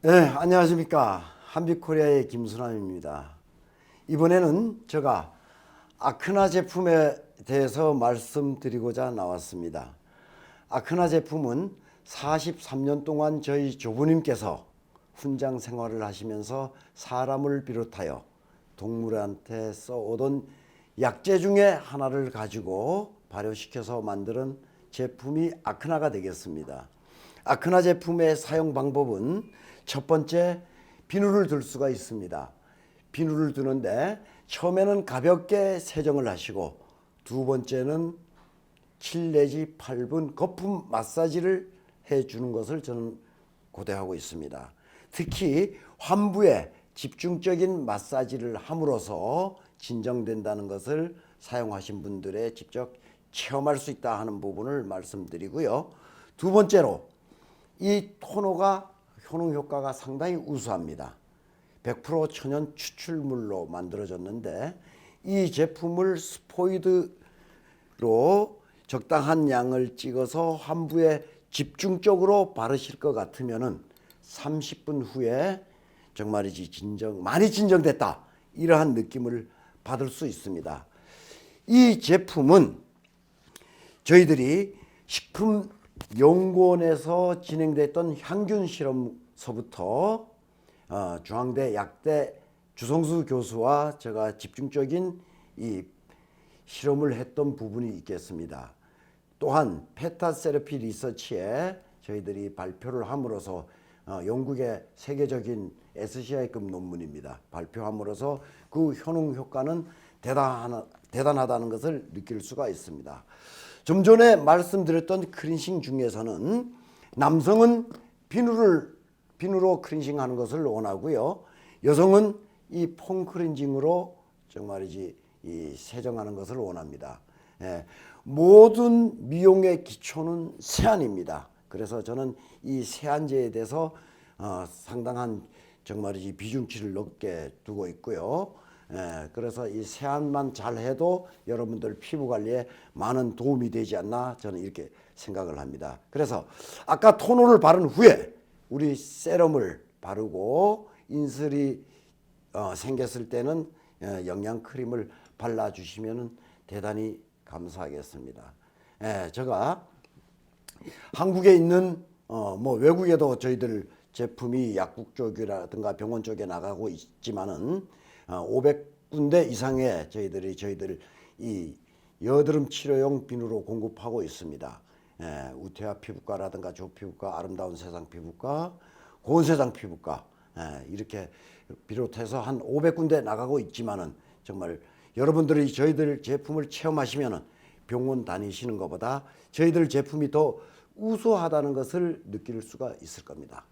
네, 안녕하십니까. 한빛코리아의 김순환입니다. 이번에는 제가 아크나 제품에 대해서 말씀드리고자 나왔습니다. 아크나 제품은 43년 동안 저희 조부님께서 훈장 생활을 하시면서 사람을 비롯하여 동물한테 써오던 약재 중에 하나를 가지고 발효시켜서 만드는 제품이 아크나가 되겠습니다. 아크나 제품의 사용 방법은 첫 번째 비누를 들 수가 있습니다. 비누를 드는데 처음에는 가볍게 세정을 하시고 두 번째는 7 내지 8분 거품 마사지를 해 주는 것을 저는 고대하고 있습니다. 특히 환부에 집중적인 마사지를 함으로써 진정된다는 것을 사용하신 분들의 직접 체험할 수 있다 하는 부분을 말씀드리고요. 두 번째로 이 토너가 효능 효과가 상당히 우수합니다. 100% 천연 추출물로 만들어졌는데 이 제품을 스포이드로 적당한 양을 찍어서 환부에 집중적으로 바르실 것 같으면은 30분 후에 정말이지 진정 많이 진정됐다 이러한 느낌을 받을 수 있습니다. 이 제품은 저희들이 식품 연구원에서 진행됐던 향균 실험서부터 어, 중앙대 약대 주성수 교수와 제가 집중적인 이 실험을 했던 부분이 있겠습니다. 또한 페타세라피 리서치에 저희들이 발표를 함으로써 어, 영국의 세계적인 SCI급 논문입니다. 발표함으로써 그 효능 효과는 대단하, 대단하다는 것을 느낄 수가 있습니다. 좀 전에 말씀드렸던 크린싱 중에서는 남성은 비누를 비누로 크린싱하는 것을 원하고요. 여성은 이 폼 크린징으로 정말이지 이 세정하는 것을 원합니다. 예, 모든 미용의 기초는 세안입니다. 그래서 저는 이 세안제에 대해서 어, 상당한 정말이지 비중치를 높게 두고 있고요. 예, 그래서 이 세안만 잘 해도 여러분들 피부 관리에 많은 도움이 되지 않나 저는 이렇게 생각을 합니다. 그래서 아까 토너를 바른 후에 우리 세럼을 바르고 인슬이 어, 생겼을 때는 어, 영양 크림을 발라 주시면 대단히 감사하겠습니다. 예, 제가 한국에 있는 어, 뭐 외국에도 저희들 제품이 약국 쪽이라든가 병원 쪽에 나가고 있지만은 어, 500군데 이상의 저희들이 저희들 이 여드름 치료용 비누로 공급하고 있습니다. 예, 우태아 피부과라든가 조피부과, 아름다운 세상 피부과, 고운 세상 피부과 예, 이렇게 비롯해서 한 500군데 나가고 있지만은 정말 여러분들이 저희들 제품을 체험하시면은 병원 다니시는 것보다 저희들 제품이 더 우수하다는 것을 느낄 수가 있을 겁니다.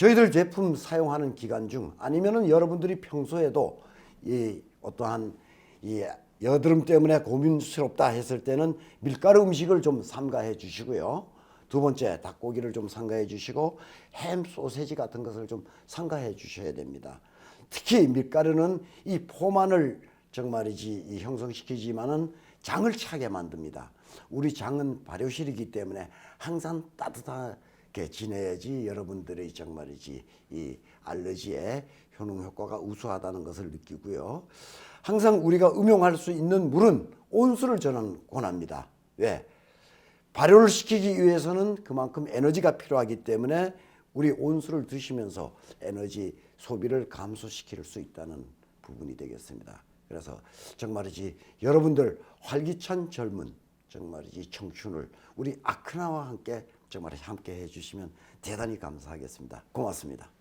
저희들 제품 사용하는 기간 중 아니면은 여러분들이 평소에도 이 어떠한 이 여드름 때문에 고민스럽다 했을 때는 밀가루 음식을 좀 삼가해 주시고요. 두 번째 닭고기를 좀 삼가해 주시고 햄 소세지 같은 것을 좀 삼가해 주셔야 됩니다. 특히 밀가루는 이 포만을 정말이지 이 형성시키지만은 장을 차게 만듭니다. 우리 장은 발효실이기 때문에 항상 따뜻 하게 지내야지 여러분들의 정말이지 이 알러지에 효능 효과가 우수하다는 것을 느끼고요. 항상 우리가 음용할 수 있는 물은 온수를 저는 권합니다. 왜? 발효를 시키기 위해서는 그만큼 에너지가 필요하기 때문에 우리 온수를 드시면서 에너지 소비를 감소시킬 수 있다는 부분이 되겠습니다. 그래서 정말이지 여러분들 활기찬 젊은 정말이지 청춘을 우리 아크나와 함께 정말 함께 해주시면 대단히 감사하겠습니다. 고맙습니다.